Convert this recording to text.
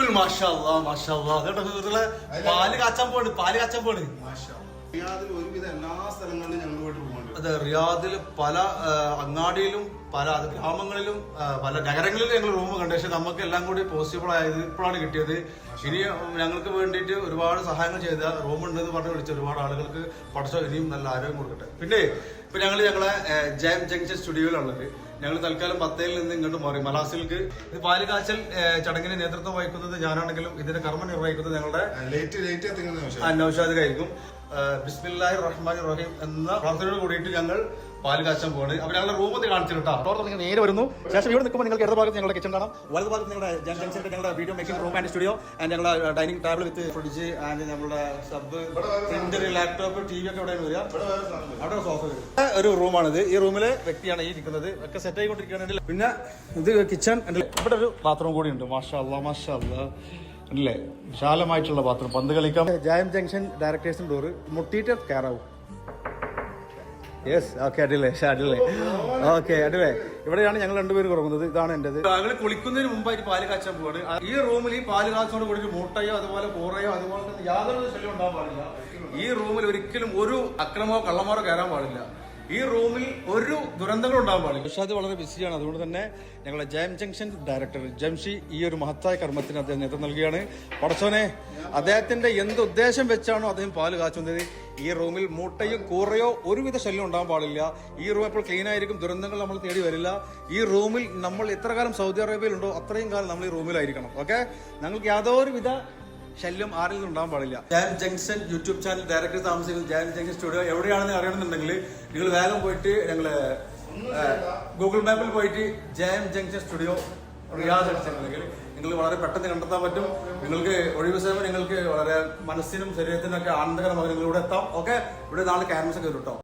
Simple മാഷാ മാഷാ കേട്ടോ സുഹൃത്തുക്കളെ? പാൽ കാച്ചാൻ പോണ് പാൽ കാച്ചാൻ പോണ് റിയാദിൽ ഒരുവിധ എല്ലാ സ്ഥലങ്ങളിലും ഞങ്ങൾ പോയിട്ട് പോകുന്നുണ്ട് അതെ റിയാദിൽ പല അങ്ങാടിയിലും പല ഗ്രാമങ്ങളിലും പല നഗരങ്ങളിലും ഞങ്ങൾ റൂം കണ്ടു. പക്ഷെ നമുക്ക് എല്ലാം കൂടി പോസിബിൾ ആയത് ഇപ്പോഴാണ് കിട്ടിയത്. ഇനി ഞങ്ങൾക്ക് വേണ്ടിയിട്ട് ഒരുപാട് സഹായങ്ങൾ ചെയ്ത റൂം ഉണ്ട് എന്ന് പറഞ്ഞ് വിളിച്ച ഒരുപാട് ആളുകൾക്ക് പഠിച്ചോ ഇനിയും നല്ല ആരോഗ്യം കൊടുക്കട്ടെ. പിന്നെ ഇപ്പൊ ഞങ്ങൾ ഞങ്ങളെ ജയം ജംഗ്ഷൻ സ്റ്റുഡിയോയിലുള്ളത്. ഞങ്ങൾ തൽക്കാലം ബത്തയിൽ നിന്ന് ഇങ്ങോട്ട് മാറി. മലാസിൽക്ക് ഇത് പാലുകാച്ചൽ ചടങ്ങിന് നേതൃത്വം വഹിക്കുന്നത് ഞാനാണെങ്കിലും ഇതിന്റെ കർമ്മ നിർവഹിക്കുന്നത് ഞങ്ങളുടെ ലേറ്റ് ലേറ്റ് എത്തിക്കുന്ന നിമിഷം. ആ, ബിസ്മില്ലാഹി റഹ്മാൻ റഹീം എന്ന പ്രാർത്ഥനയോട് കൂടിയിട്ട് ഞങ്ങൾ പാൽ കാച്ചാൻ പോവാണ്. അപ്പൊ ഞങ്ങളുടെ റൂമൊന്ന് കാണിച്ചിട്ടാ ഡോർ തുടങ്ങി നേരെ വരുന്നു. ശേഷം ഇവിടെ നിൽക്കുമ്പോൾ നിങ്ങൾക്ക് ഇടത് ഭാഗത്ത് ഞങ്ങളുടെ കിച്ചൺ കാണാം. വലത് ഭാഗത്ത് നിങ്ങളുടെ ജംഗ്ഷനിൽ ഞങ്ങളുടെ video making room and studio and ഞങ്ങളുടെ dining table with fridge and ഞങ്ങളുടെ sub printer laptop T V ഒക്കെ എവിടെയാണ് വരിക? അവിടെ സോഫ ഒരു റൂമാണിത് ഈ റൂമിലെ വ്യക്തിയാണ് ഈ നിൽക്കുന്നത്. ഒക്കെ സെറ്റ് ആയിക്കൊണ്ടിരിക്കുകയാണെങ്കിൽ പിന്നെ ഇത് കിച്ചൺ ഇവിടെ ഒരു ബാത്റൂം കൂടി ഉണ്ട്. മാഷാ അല്ലാ മാഷാ അല്ലേ. വിശാലമായിട്ടുള്ള ബാത്റൂം പന്ത് കളിക്കാം. ജയം ജംഗ്ഷൻ ഡയറക്ടേഴ്സിന്റെ ഡോറ് മുട്ടിയിട്ട് കയറാവും. യെസ് ഓക്കെ അടിലേ അടിപൊളി. ഓക്കെ അടിലേ ഇവിടെയാണ് ഞങ്ങൾ രണ്ടുപേരും കുറങ്ങുന്നത് ഇതാണ് എന്റെ ഞങ്ങൾ കുളിക്കുന്നതിന് മുമ്പായിട്ട് പാൽ കാച്ചാൻ പോവാണ്. ഈ റൂമിൽ ഈ പാൽ കാച്ചോട് കൂടി മുട്ടയോ അതുപോലെ പോറയോ അതുപോലെ തന്നെ യാതൊരു ശല്യം ഉണ്ടാകാൻ പാടില്ല. ഈ റൂമിൽ ഒരിക്കലും ഒരു അക്രമോ കള്ളമാരോ കയറാൻ പാടില്ല. ഈ റൂമിൽ ഒരു ദുരന്തങ്ങളും ഉണ്ടാകാൻ പാടില്ല. ഉഷാദ് വളരെ ബിസിയാണ്. അതുകൊണ്ട് തന്നെ ഞങ്ങളുടെ ജയം ജംഗ്ഷൻ ഡയറക്ടർ ജംഷി ഈ ഒരു മഹത്തായ കർമ്മത്തിന് അദ്ദേഹം നേതൃത്വം നൽകുകയാണ്. പടച്ചോനെ അദ്ദേഹത്തിന്റെ എന്ത് ഉദ്ദേശം വെച്ചാണോ അദ്ദേഹം പാൽ കാച്ചുന്നത്? ഈ റൂമിൽ മൂട്ടയോ കൂറയോ ഒരുവിധ ശല്യം ഉണ്ടാകാൻ പാടില്ല. ഈ റൂം എപ്പോൾ ക്ലീൻ ആയിരിക്കും? ദുരന്തങ്ങൾ നമ്മൾ തേടി വരില്ല. ഈ റൂമിൽ നമ്മൾ എത്ര കാലം സൗദി അറേബ്യയിലുണ്ടോ അത്രയും കാലം നമ്മൾ ഈ റൂമിലായിരിക്കണം. ഓക്കെ ഞങ്ങൾക്ക് യാതൊരുവിധ ശല്യം ആരിൽ നിന്നും ഉണ്ടാകാൻ പാടില്ല. Jan junction YouTube channel director താമസിക്കുന്ന. ജാൻ ജംഗ്ഷൻ സ്റ്റുഡിയോ എവിടെയാണെന്ന് അറിയണമെന്നുണ്ടെങ്കിൽ നിങ്ങൾ വേഗം പോയിട്ട് ഞങ്ങൾ ഗൂഗിൾ മാപ്പിൽ പോയിട്ട് ജയം ജംഗ്ഷൻ സ്റ്റുഡിയോ റിയാദ് അടിച്ചിട്ടുണ്ടെങ്കിൽ നിങ്ങൾ വളരെ പെട്ടെന്ന് കണ്ടെത്താൻ പറ്റും. നിങ്ങൾക്ക് ഒഴിവ് സമയം നിങ്ങൾക്ക് വളരെ മനസ്സിനും ശരീരത്തിനും ഒക്കെ ആനന്ദകരമായി നിങ്ങൾ ഇവിടെ എത്താം. ഓക്കെ? ഇവിടെ നാളെ ക്യാൻവസ് ഒക്കെ വരും കേട്ടോ.